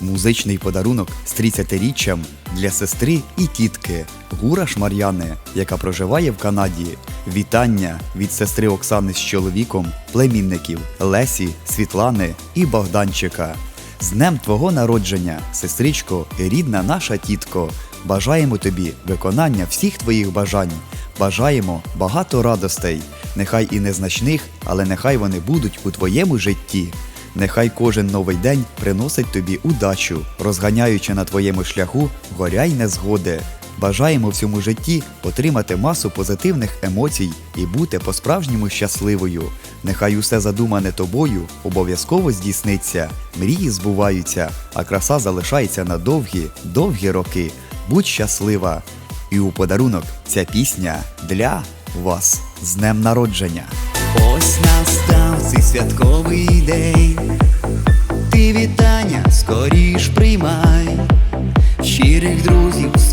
Музичний подарунок з 30-річчям для сестри і тітки Гураш Мар'яни, яка проживає в Канаді. Вітання від сестри Оксани з чоловіком, племінників Лесі, Світлани і Богданчика. З днем твого народження, сестричко рідна наша тітко. Бажаємо тобі виконання всіх твоїх бажань. Бажаємо багато радостей, нехай і незначних, але нехай вони будуть у твоєму житті. Нехай кожен новий день приносить тобі удачу, розганяючи на твоєму шляху горя й незгоди. Бажаємо в цьому житті отримати масу позитивних емоцій і бути по-справжньому щасливою. Нехай усе задумане тобою обов'язково здійсниться, мрії збуваються, а краса залишається на довгі, довгі роки. Будь щаслива! І у подарунок ця пісня для вас з днем народження. Ось настав цей святковий день.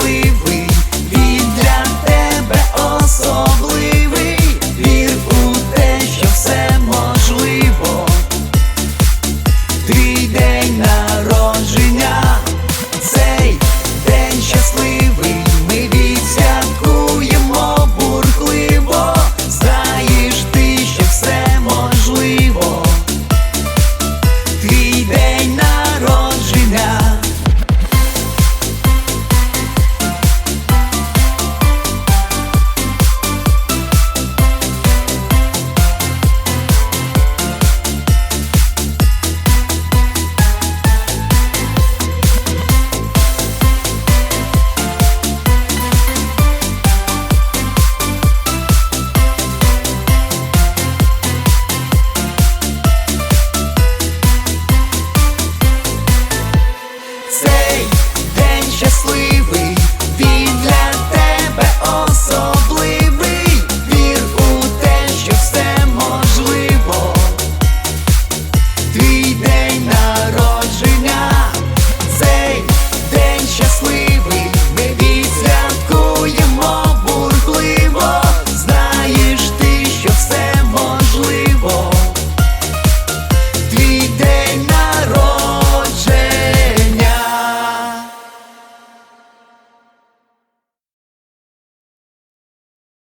sleeve.